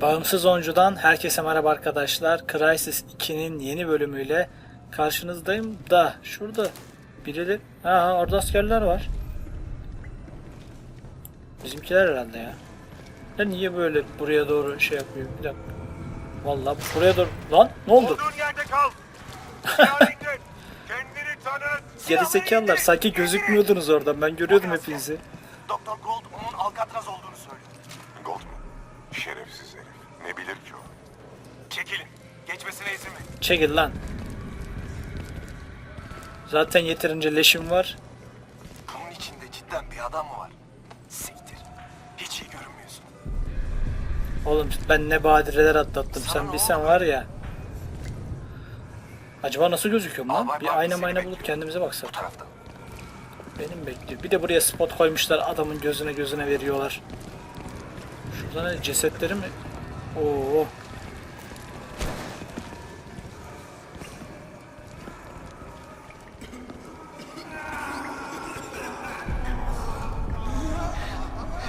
Bağımsız Oyuncu'dan herkese merhaba arkadaşlar. Crysis 2'nin yeni bölümüyle karşınızdayım da şurada birileri... Ha orada askerler var. Bizimkiler herhalde ya. Ya niye böyle buraya doğru şey yapıyor? Bir dakika. Vallahi buraya doğru... Lan ne oldu? Olduğun yerde kal. Geri zekalılar sanki gözükmüyordunuz oradan. Ben görüyordum hepinizi. Doktor Gold onun Alcatraz olduğunu söylüyor. Gold mu? Şerefsiz herif. Ne bilir ki o? Çekilin. Geçmesine izin verin. Çekil lan. Zaten yeterince leşim var. Bunun içinde cidden bir adam mı var? Siktir. Hiç iyi görünmüyorsun. Oğlum ben ne badireler atlattım sen bilsen var ya. Acaba nasıl gözüküyorum lan? Albay Bir Barnes ayna seni mayna bekliyor. bulup kendimize baksak. Bu tarafta. Benim bekliyor. Bir de buraya spot koymuşlar adamın gözüne gözüne veriyorlar. Şurada ne cesetleri mi? Oo.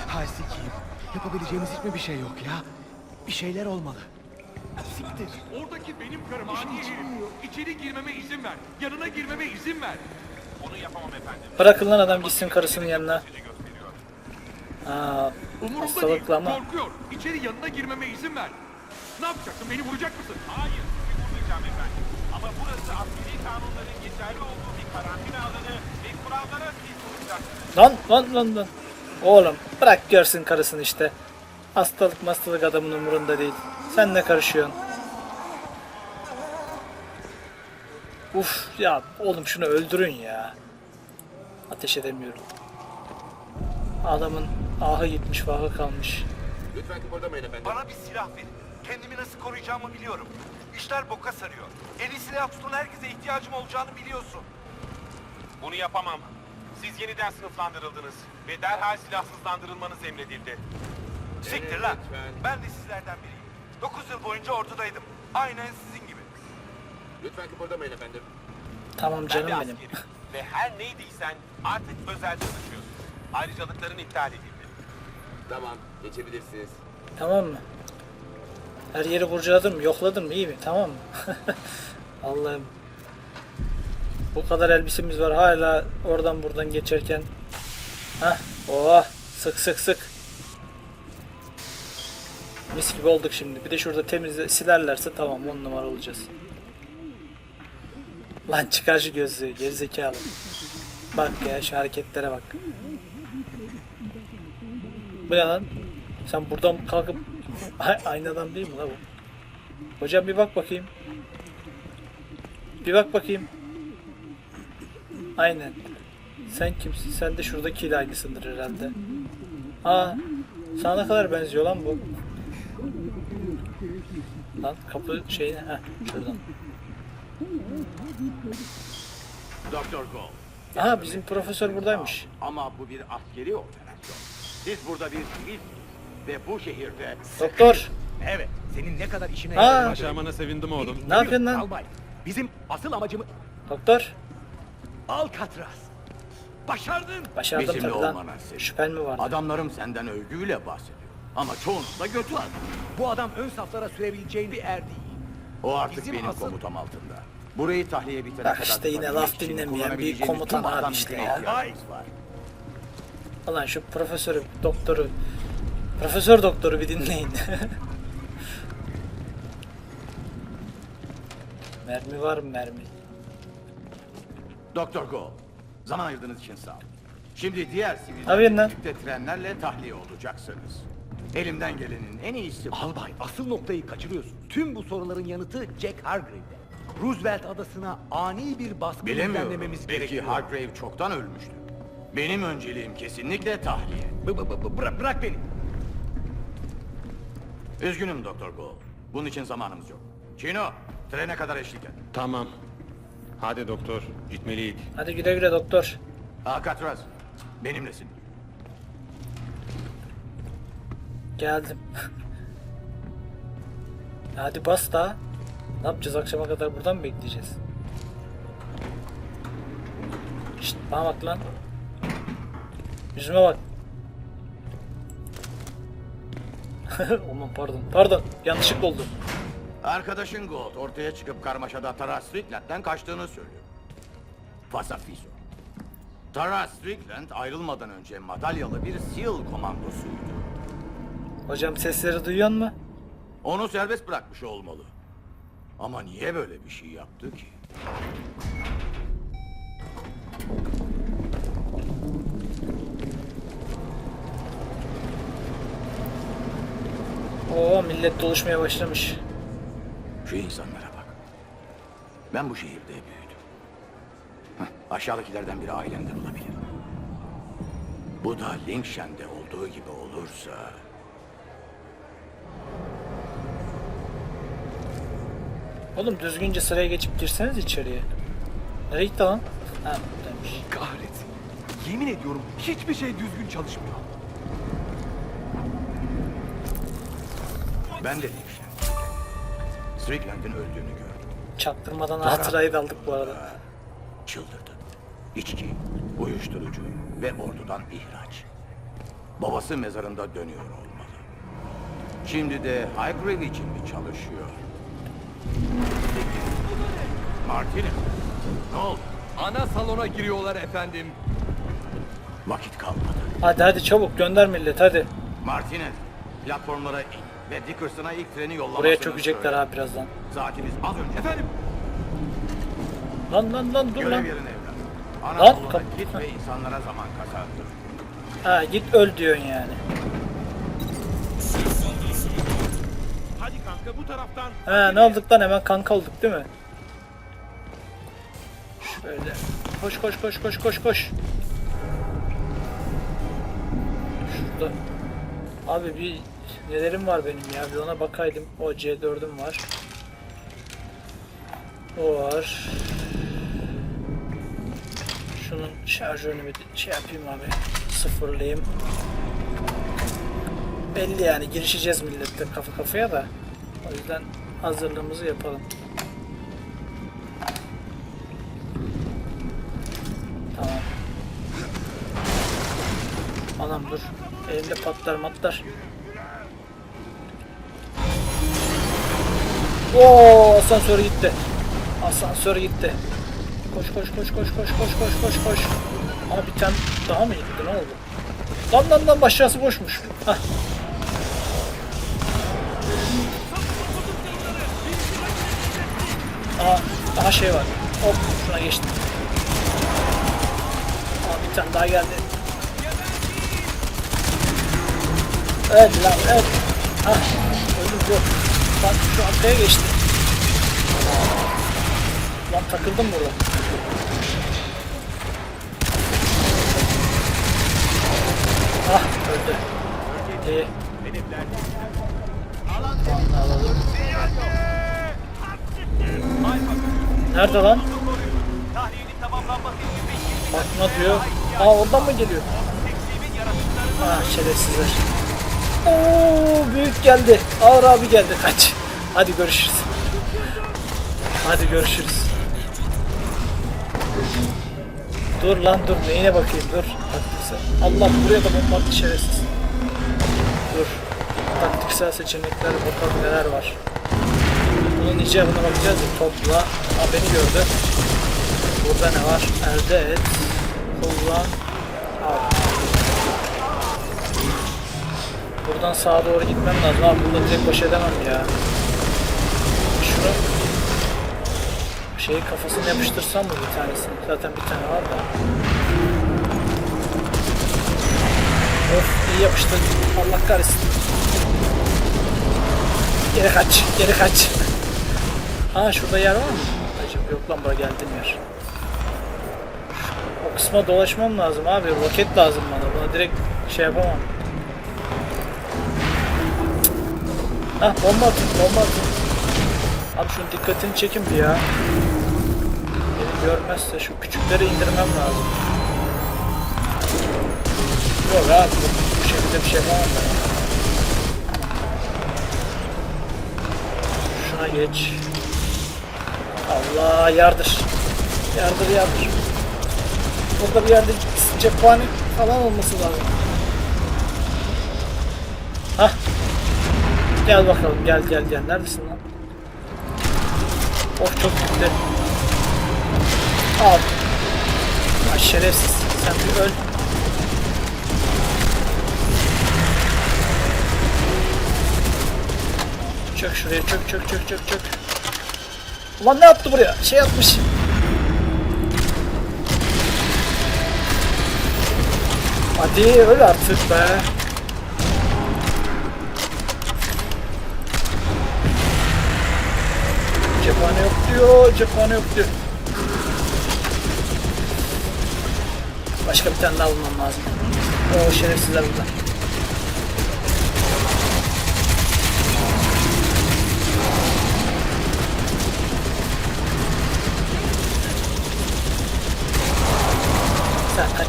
Hay sikiyim. Yapabileceğimiz hiç mi bir şey yok ya? Bir şeyler olmalı. Siktir. Oradaki benim karım ani herif. İçeri girmeme izin ver. Yanına girmeme izin ver. Onu yapamam efendim. Bırakın lan adam gitsin karısının yanına. Aa, Umurumda hastalıklı ama. Korkuyor. İçeri yanına girmeme izin ver. Ne yapacaksın? Beni vuracak mısın? Hayır, sizi vurmayacağım efendim. Ama burası askeri kanunların geçerli olduğu bir karantina alanı ve kurallara siz uyacaksınız. Lan lan lan lan. Oğlum bırak görsün karısını işte. Hastalık hastalık adamın umurunda değil. Sen ne karışıyorsun? Uf ya oğlum şunu öldürün ya. Ateş edemiyorum. Adamın ahı gitmiş vahı kalmış. Lütfen kıpırdamayın efendim. Bana bir silah verin. Kendimi nasıl koruyacağımı biliyorum. İşler boka sarıyor. Eli silah tutan herkese ihtiyacım olacağını biliyorsun. Bunu yapamam. Siz yeniden sınıflandırıldınız ve derhal silahsızlandırılmanız emredildi. Siktir lan. lütfen. Ben de sizlerden biriyim. 9 yıl boyunca ordudaydım. Aynen sizin. Lütfen kıpırdamayın efendim. Tamam Ben canım bir benim. askerim ve her neydiysen artık özelde taşıyorsun. Ayrıcalıkların iptal edildi. Tamam, geçebilirsiniz. Tamam mı? Her yeri kurcaladım mı? Yokladım mı? İyi mi? Tamam mı? Allah'ım. Bu kadar elbisemiz var hala oradan buradan geçerken. Hah. Oh. Sık sık sık. Mis gibi olduk şimdi. Bir de şurada temizle silerlerse tamam on numara olacağız. Lan çıkar şu gözlüğü gerizekalı. Bak ya şu hareketlere bak. Bu ne lan? Sen buradan kalkıp Ay- aynadan değil mi la bu? Hocam bir bak bakayım. Bir bak bakayım. Aynen. Sen kimsin? Sen de şuradakiyle aynısındır herhalde. Aa, sana ne kadar benziyor lan bu? Lan kapı şeyine, heh, şuradan. Doktor Gold. Aha bizim profesör buradaymış. Ama bu bir askeri operasyon. Siz burada bir sivilsiniz. Ve bu şehirde... Doktor, Evet. Senin ne kadar işine Aa. yaradığını Başarmana sevindim oğlum. Ne yapıyorsun lan? Albay. Bizim asıl amacımız doktor. Alcatraz. Başardın. Başardım Bizimle tabii lan. olmana sevindim. Şüphen mi vardı? Adamlarım senden övgüyle bahsediyor. Ama çoğunuz da götü at. Bu adam ön saflara sürebileceğin bir er değil. O artık Bizim benim asıl- komutam altında. Burayı tahliye bitene Bak kadar... işte yine laf dinlemeyen bir komutan abi adam işte ya. Ulan şu profesörü, doktoru, profesör doktoru bir dinleyin. mermi var mı mermi? Doktor Gold. Zaman ayırdığınız için sağ olun. Şimdi diğer sivillerle birlikte trenlerle tahliye olacaksınız. Elimden gelenin en iyisi. Albay asıl noktayı kaçırıyorsun. Tüm bu soruların yanıtı Jack Hargrave'de. Roosevelt adasına ani bir baskı Bilemiyorum. düzenlememiz Belki gerekiyor. Hargrave çoktan ölmüştür. Benim önceliğim kesinlikle tahliye. B- b- b- bıra- bırak beni. Üzgünüm Doktor Gold. Bunun için zamanımız yok. Chino, trene kadar eşlik et. Tamam. Hadi doktor. Gitmeliyik. Hadi güle güle doktor. Alcatraz, benimlesin. Geldim. Hadi bas da. Ne yapacağız akşama kadar buradan mı bekleyeceğiz? Şşt bana bak lan. Yüzüme bak. Aman pardon. Pardon. Yanlışlıkla oldu. Arkadaşın Gold ortaya çıkıp karmaşada Tara Strickland'den kaçtığını söylüyor. Pasafiso. Tara Strickland ayrılmadan önce madalyalı bir SEAL komandosuydu. Hocam sesleri duyuyor mu? Onu serbest bırakmış olmalı. Ama niye böyle bir şey yaptı ki? Oo millet doluşmaya başlamış. Şu insanlara bak. Ben bu şehirde büyüdüm. Heh, aşağıdakilerden biri ailemden olabilir. Bu da Lingshen'de olduğu gibi olursa... Oğlum düzgünce sıraya geçip girseniz içeriye. Nereye gitti lan? Ha buradaymış. Kahretsin. Yemin ediyorum hiçbir şey düzgün çalışmıyor. Ben de Lingshen. Strickland'in öldüğünü gördüm. Çaktırmadan hatırayı da aldık bu arada. Çıldırdı. İçki, uyuşturucu ve ordudan ihraç. Babası mezarında dönüyor olmalı. Şimdi de Highgrave için mi çalışıyor? Martinez, ne oldu? Ana salona giriyorlar efendim. Vakit kalmadı. Hadi hadi çabuk gönder millet hadi. Martinez, platformlara in ve Dickerson'a ilk treni yollamasını Buraya çökecekler söyle. ha birazdan. Saatimiz az önce. Efendim Lan lan lan dur Görev lan. yerine evlat. Ana Lan, salona kap- git ve insanlara zaman kazandır. Ha git öl diyorsun yani. Kanka bu taraftan. Ha ne olduk lan hemen kanka olduk değil mi? Şöyle. Koş koş koş koş koş koş. Şurada. Abi bir nelerim var benim ya bir ona bakaydım. O C4'üm var. O var. Şunun şarjörünü bir şey yapayım abi. Sıfırlayayım. Belli yani girişeceğiz millette kafa kafaya da. O yüzden hazırlığımızı yapalım. Tamam. Anam dur. Elimde patlar matlar. Oo asansör gitti. Asansör gitti. Koş koş koş koş koş koş koş koş koş. Ama bir tane daha mı gitti ne oldu? Lan lan lan aşağısı boşmuş. Hah. Şey var. Hop şuna geçtim. Aa, bir tane daha geldi. Evet lan evet. Ah, öldüm yok. Lan şu arkaya geçti. Lan takıldım burada. Ah öldü. İyi. Puanını alalım. Nerede lan? Tahliyenin tamamlanması için Bak ne diyor? Aa oradan mı geliyor? Ah şerefsizler. Oo büyük geldi. Ağır abi geldi. Kaç. Hadi görüşürüz. Hadi görüşürüz. Dur lan dur neyine bakayım dur. Taktiksel. Allah buraya da bomba attı şerefsiz. Dur. Taktiksel seçenekler bakalım neler var. Bunun icabına bakacağız ya topla. Aa beni gördü. Burada ne var? Elde et. Kullan. Buradan sağa doğru gitmem lazım. Abi burada direkt baş edemem ya. Şunu şeyi kafasına yapıştırsam mı bir tanesini? Zaten bir tane var da. Of iyi yapıştırdım. Allah kahretsin. Geri kaç, geri kaç. Aa şurada yer var mı? Yok lan buraya geldiğim yer. O kısma dolaşmam lazım abi. Roket lazım bana. Buna direkt şey yapamam. Hah bomba atın, bomba atın. Abi şunun dikkatini çekin bir ya. Beni görmezse şu küçükleri indirmem lazım. Yok bu, bu şekilde bir şey yapamam ben. Şuna geç. Allah yardır. Yardır yardır. Burada bir yerde cephane falan olması lazım. Hah. Gel bakalım gel gel gel. Neredesin lan? Of çok gitti. Al. Ya şerefsiz. Sen bir öl. Çök şuraya çök çök çök çök çök. Ulan ne yaptı buraya? Şey yapmış. Hadi öl artık be. Cephane yok diyor, cephane yok diyor. Başka bir tane daha bulmam lazım. O şerefsizler burada.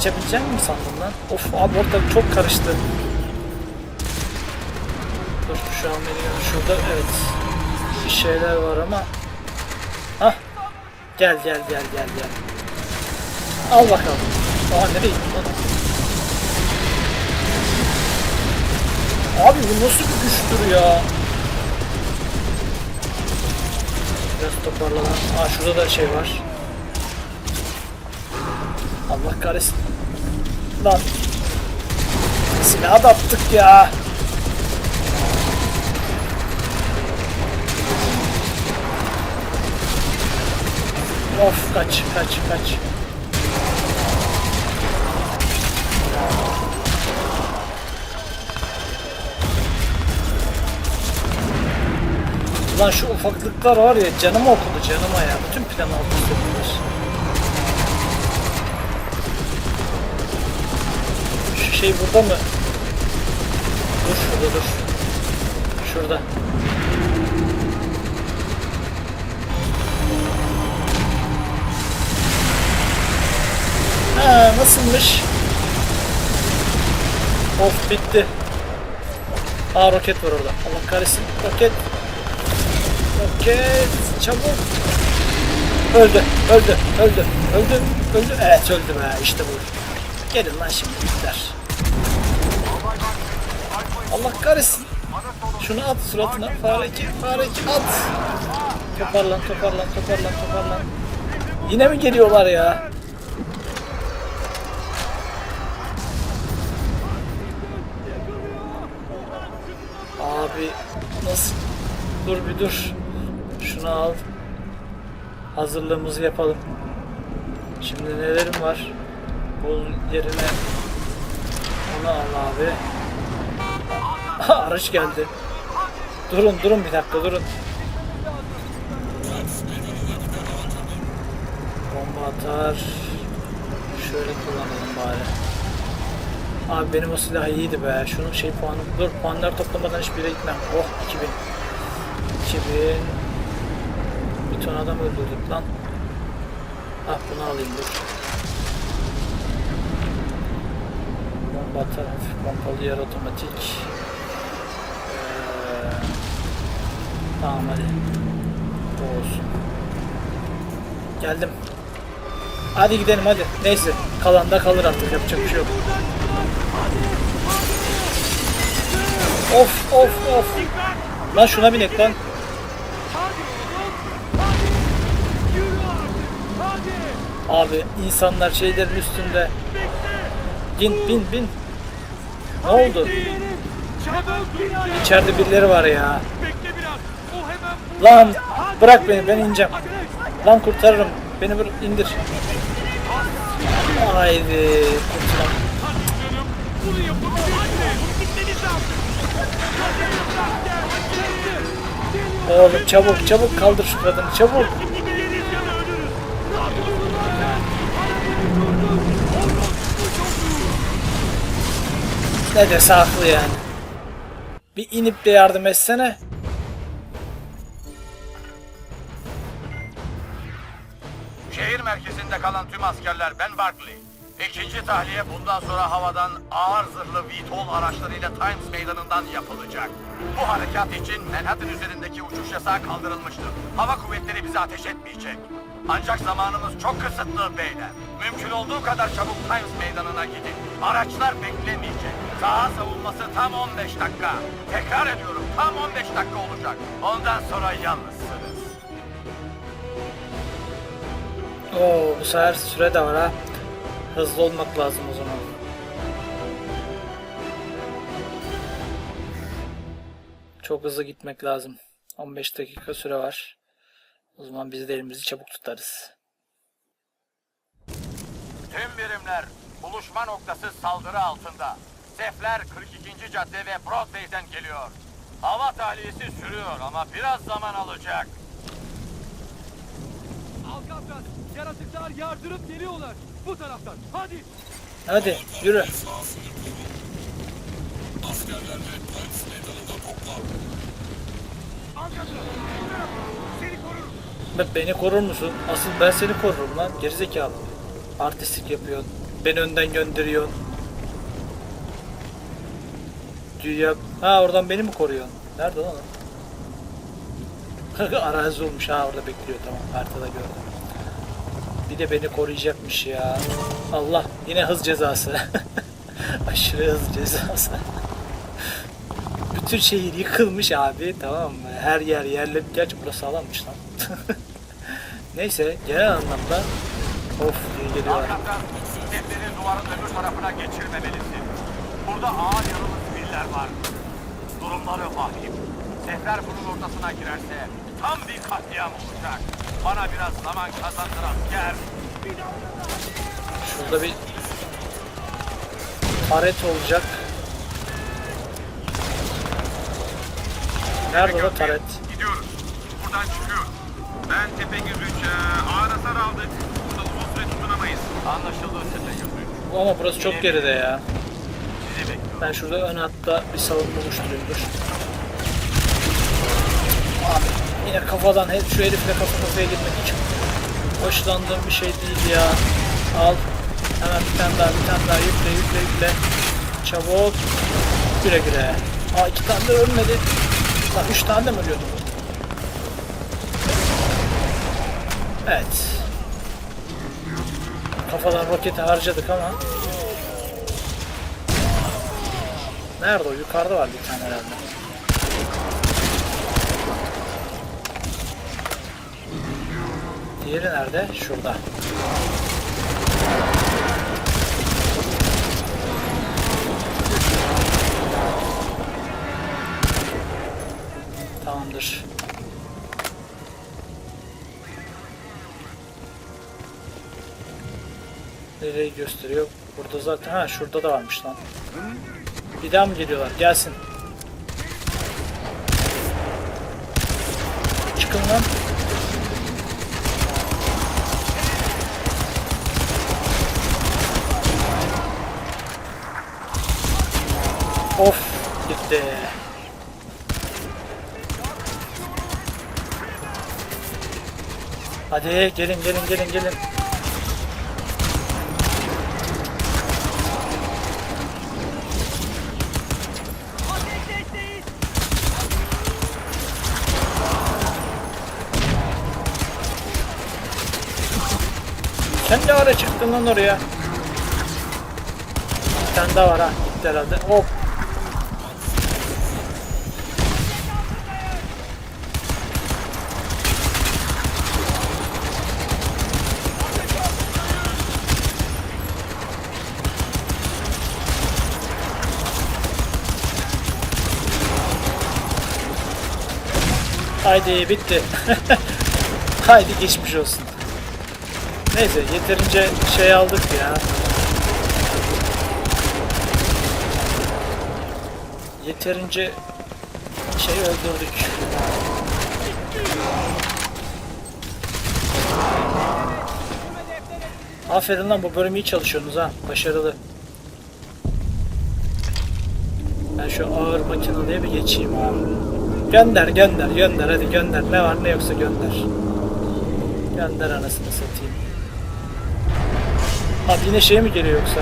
Sen kaçabilecek misin sandın lan? Of abi ortalık çok karıştı. Dur şu an beni şurada evet. Bir şeyler var ama. Hah. Gel gel gel gel gel. Al bakalım. Aa nereye gittin? Abi bu nasıl bir güçtür ya? Biraz toparlanan. Aa şurada da şey var. Allah kahretsin. Lan. Silahı da attık ya. Of kaç kaç kaç. Lan şu ufaklıklar var ya canıma okudu canıma ya. Bütün planı alt şey burada mı? Dur şurada dur. Şurada. Ha nasılmış? Of bitti. Aa roket var orada. Allah kahretsin. Roket. Roket. Çabuk. Öldü. Öldü. Öldü. Öldü. Öldü. Evet öldü be. İşte bu. Gelin lan şimdi bitler. Allah kahretsin. Şunu at suratına. Fare iki. Fare iki at. Toparlan toparlan toparlan toparlan. Yine mi geliyorlar ya? Abi nasıl? Dur bir dur. Şunu al. Hazırlığımızı yapalım. Şimdi nelerim var? Bunun yerine onu al abi. Araç geldi. Durun durun bir dakika durun. Bomba atar. Şöyle kullanalım bari. Abi benim o silah iyiydi be. Şunun şey puanı. Dur puanlar toplamadan hiçbir yere gitmem. Oh 2000. 2000. Bir ton adam öldürdük lan. Ah bunu alayım dur. Bomba atar pompalı yer otomatik. Tamam hadi. Bu olsun. Geldim. Hadi gidelim hadi. Neyse. Kalan da kalır artık. Yapacak bir şey yok. Of of of. Lan şuna binek lan. Abi insanlar şeylerin üstünde. Bin bin bin. Ne oldu? İçeride birileri var ya. Lan bırak beni ben ineceğim. Lan kurtarırım. Beni bir indir. Haydi kurtulam. Oğlum çabuk çabuk kaldır şu kadını çabuk. Ne dese haklı yani. Bir inip de yardım etsene. Merkezinde kalan tüm askerler ben Barkley. İkinci tahliye bundan sonra havadan ağır zırhlı VTOL araçlarıyla Times meydanından yapılacak. Bu harekat için Manhattan üzerindeki uçuş yasağı kaldırılmıştır. Hava kuvvetleri bize ateş etmeyecek. Ancak zamanımız çok kısıtlı beyler. Mümkün olduğu kadar çabuk Times meydanına gidin. Araçlar beklemeyecek. Saha savunması tam 15 dakika. Tekrar ediyorum tam 15 dakika olacak. Ondan sonra yalnızsınız. Oo bu sefer süre de var ha. Hızlı olmak lazım o zaman. Çok hızlı gitmek lazım. 15 dakika süre var. O zaman biz de elimizi çabuk tutarız. Tüm birimler buluşma noktası saldırı altında. Sefler 42. cadde ve Broadway'den geliyor. Hava tahliyesi sürüyor ama biraz zaman alacak. Alcatraz, yaratıklar yardırıp geliyorlar. Bu taraftan. Hadi. Hadi yürü. Seni korurum. Be- Beni korur musun? Asıl ben seni korurum lan. Gerizekalı. Artistlik yapıyorsun. Beni önden gönderiyorsun. Dünya... Ha oradan beni mi koruyorsun? Nerede lan? Arazi olmuş ha orada bekliyor tamam haritada gördüm. Bir de beni koruyacakmış ya. Allah yine hız cezası. Aşırı hız cezası. Bütün şehir yıkılmış abi tamam mı? Her yer yerle... Gerçi burası sağlammış lan. Neyse genel anlamda of diye geliyor. Alcatraz, sefleri duvarın öbür tarafına geçirmemelisin. Burada ağır yaralı siviller var. Durumları vahim. Sefler bunun ortasına girerse tam bir katliam olacak. Bana biraz zaman kazandır asker. Şurada bir taret olacak. Nerede o taret? Gidiyoruz. Buradan çıkıyoruz. Ben Tepegöz 3 ağır hasar aldık. Burada uzun süre tutunamayız. Anlaşıldı Tepe Gözü. Bu Ama burası çok geride ya. Sizi bekliyorum. Ben şurada ön hatta bir savunma oluşturayım dur. Abi yine kafadan hep şu herifle kafa kafaya girmek hiç hoşlandığım bir şey değil ya. Al. Hemen bir tane daha bir tane daha yükle yükle yükle. Çabuk. Güle güle. Aa iki tane de ölmedi. Lan üç tane de mi ölüyordu bu? Evet. Kafadan roketi harcadık ama Nerede o? Yukarıda var bir tane herhalde. Diğeri nerede? Şurada. Tamamdır. Nereyi gösteriyor? Burada zaten ha şurada da varmış lan. Bir daha mı geliyorlar? Gelsin. Çıkın lan. Of gitti. Hadi gelin gelin gelin gelin. Sen ne ara çıktın lan oraya? Tane daha var ha. Gitti herhalde. Hop. Haydi bitti. Haydi geçmiş olsun. Neyse yeterince şey aldık ya. Yeterince şey öldürdük. Aferin lan bu bölüm iyi çalışıyorsunuz ha. Başarılı. Ben şu ağır makineliğe bir geçeyim abi. Gönder gönder gönder hadi gönder. Ne var ne yoksa gönder. Gönder anasını satayım. Abi yine şey mi geliyor yoksa?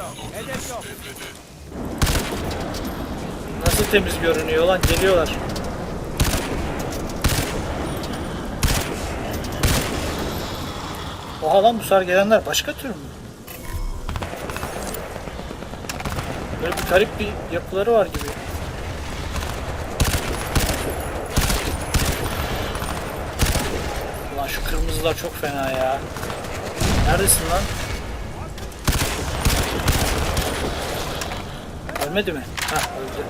Görünüyor. Hedef yok. nasıl temiz görünüyor lan geliyorlar. Oha lan bu sefer gelenler başka tür mü? Böyle bir garip bir yapıları var gibi. Ulan şu kırmızılar çok fena ya. Neredesin lan? Ölmedi mi? Hah öldü.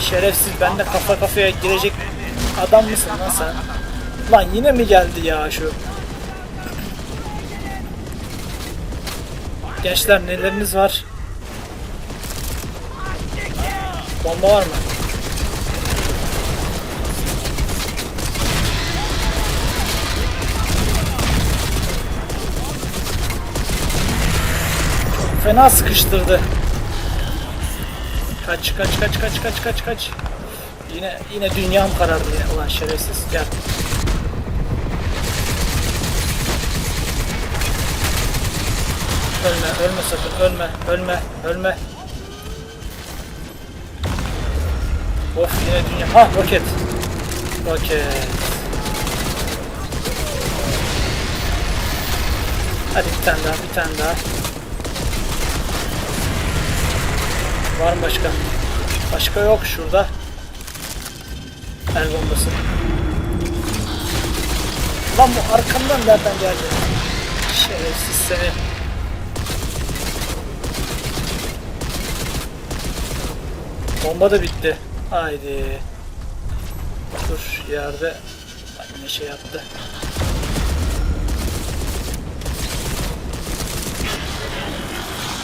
Şerefsiz ben de kafa kafaya girecek adam mısın lan sen? Lan yine mi geldi ya şu? Gençler neleriniz var? Bomba var mı? Fena sıkıştırdı. Kaç kaç kaç kaç kaç kaç kaç. Yine yine dünyam karardı ya. Ulan şerefsiz gel. Ölme ölme sakın ölme ölme ölme. Of yine dünya. Ha roket. Roket. Hadi bir tane daha bir tane daha. Var mı başka? Başka yok şurada. El bombası. Lan bu arkamdan nereden geldi? Şerefsiz seni. Bomba da bitti. Haydi. Dur yerde. Bak yine şey yaptı.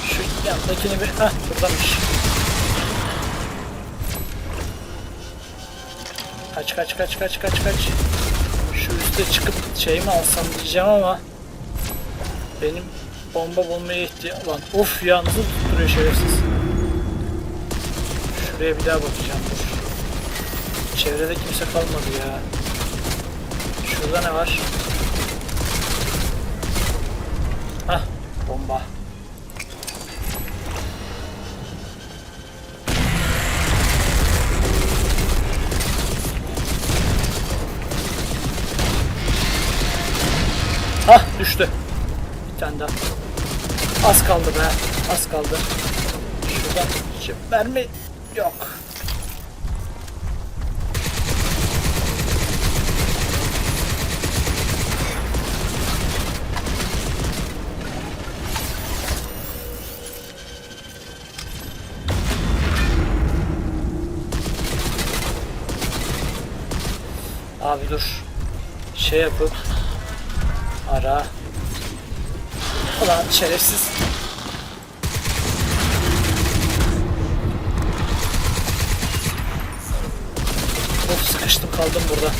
Şu yandakini bir... Hah buradamış. Kaç kaç kaç kaç kaç kaç. Şu üste çıkıp şey mi alsam diyeceğim ama benim bomba bulmaya ihtiyacım... Lan of ya nasıl tutturuyor şerefsiz. Şuraya bir daha bakacağım. Çevrede kimse kalmadı ya. Şurada ne var? Hah bomba. Hah düştü. Bir tane daha. Az kaldı be. Az kaldı. Şuradan mermi yok. Dur. Şey yapıp ara. Ulan şerefsiz. Of sıkıştım kaldım burada.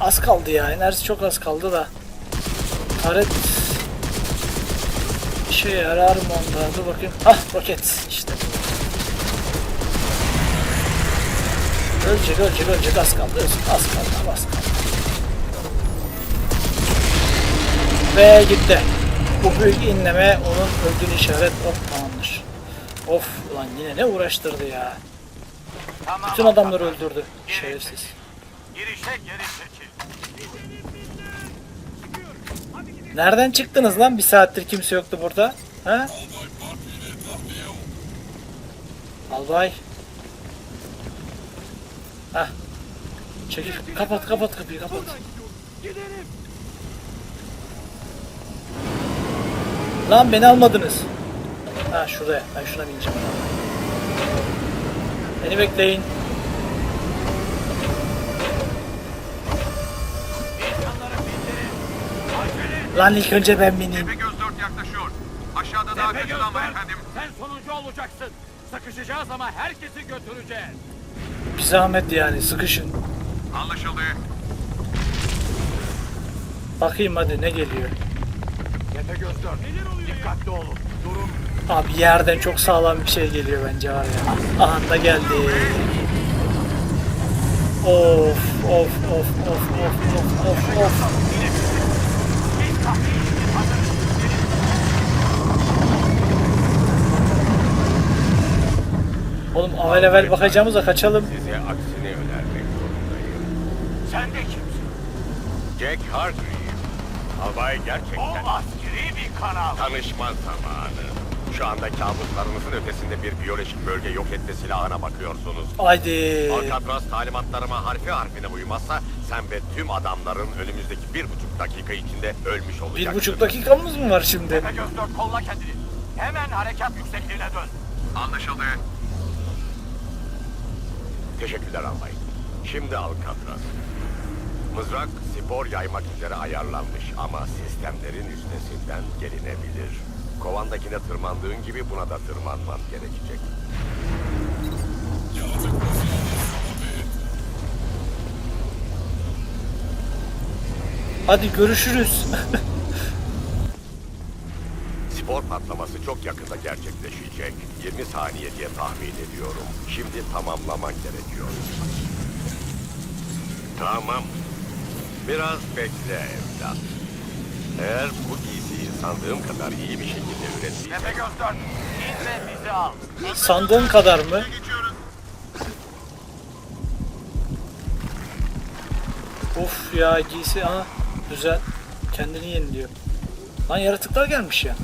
Az kaldı ya. Enerji çok az kaldı da. Taret işe yarar mı onda? Dur bakayım. Hah roket Ölecek ölecek ölecek az kaldı. Az kaldı az kaldı. Ve gitti. Bu büyük inleme onun öldüğünü işaret. Hop tamamdır. Of ulan yine ne uğraştırdı ya. Tamam. Bütün adamları öldürdü. Şerefsiz. Girişe geri çekil. Nereden çıktınız lan? Bir saattir kimse yoktu burada. Ha? Albay. Hah. Çekil. Kapat kapat kapıyı kapat. Lan beni almadınız. Ha şuraya. Ben şuna bineceğim. Beni bekleyin. Lan ilk önce ben bineyim. Tepegöz 4 yaklaşıyor. Aşağıda daha kaçılan var dört, efendim. Sen sonuncu olacaksın. Sıkışacağız ama herkesi götüreceğiz. Bir zahmet yani sıkışın. Anlaşıldı. Bakayım hadi ne geliyor. Tepegöz 4. Dikkatli olun. Durun. Abi yerden çok sağlam bir şey geliyor bence var ya. Aha da geldi. Of of of of of of of of. Oğlum avel avel bakacağımıza kaçalım. Size aksini önermek zorundayım. Sen de kimsin? Jack Hargreaves. Albay O gerçekten askeri bir kanal. tanışma zamanı. Şu anda kabuslarınızın ötesinde bir biyolojik bölge yok etme silahına bakıyorsunuz. Haydi. Alcatraz talimatlarıma harfi harfine uymazsa sen ve tüm adamların önümüzdeki bir buçuk dakika içinde ölmüş olacaksınız. Bir buçuk dakikamız mı var şimdi? Tepegöz 4 kolla kendini. Hemen harekat yüksekliğine dön. Anlaşıldı. Teşekkürler albay. Şimdi Alcatraz. Mızrak spor yaymak üzere ayarlanmış ama sistemlerin üstesinden gelinebilir. Kovandakine tırmandığın gibi buna da tırmanman gerekecek. Hadi görüşürüz. Spor patlaması çok yakında gerçekleşecek. 20 saniye diye tahmin ediyorum. Şimdi tamamlaman gerekiyor. Tamam. Biraz bekle evlat. Eğer bu giysiyi sandığım kadar iyi bir şekilde ürettiysem... Tepegöz 4. İn ve bizi al. Sandığın kadar mı? Of ya giysi aha güzel. Kendini yeniliyor. Lan yaratıklar gelmiş ya.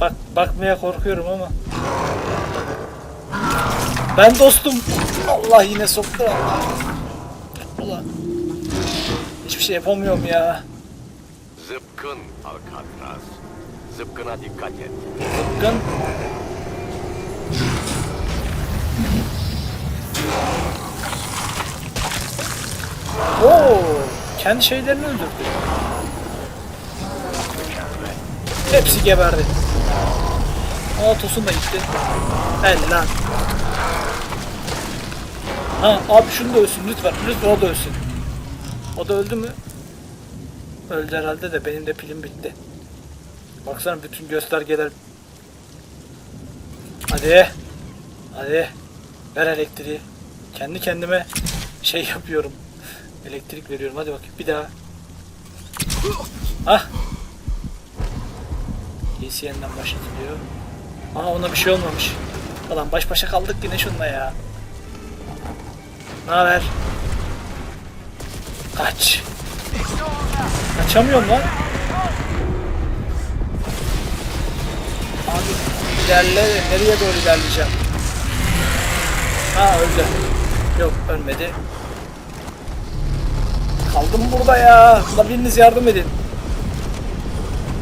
Bak bakmaya korkuyorum ama. Ben dostum. Allah yine soktu Allah. Ulan. Hiçbir şey yapamıyorum ya. Zıpkın Alcatraz. Zıpkına dikkat et. Zıpkın. Oo, kendi şeylerini öldürdü. Hepsi geberdi. Aa Tosun da gitti. El lan. Ha abi şunu da ölsün lütfen. Lütfen o da ölsün. O da öldü mü? Öldü herhalde de benim de pilim bitti. Baksana bütün göstergeler. Hadi. Hadi. Ver elektriği. Kendi kendime şey yapıyorum. Elektrik veriyorum. Hadi bakayım bir daha. Ah. Yeniden başlatılıyor. Aa ona bir şey olmamış. Ulan baş başa kaldık yine şunla ya. Ne haber? Kaç. Kaçamıyorum lan. Abi ilerle nereye doğru ilerleyeceğim? Ha öldü. Yok ölmedi. Kaldım burada ya. Biriniz yardım edin.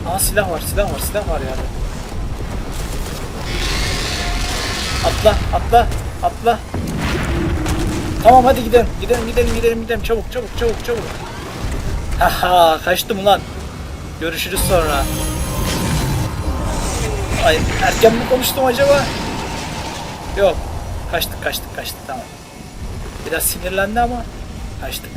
Aa silah var silah var silah var yani. Atla atla atla. Tamam hadi gidelim gidelim gidelim gidelim gidelim çabuk çabuk çabuk çabuk. Haha kaçtım ulan. Görüşürüz sonra. Ay erken mi konuştum acaba? Yok. Kaçtık kaçtık kaçtık tamam. Biraz sinirlendi ama kaçtık.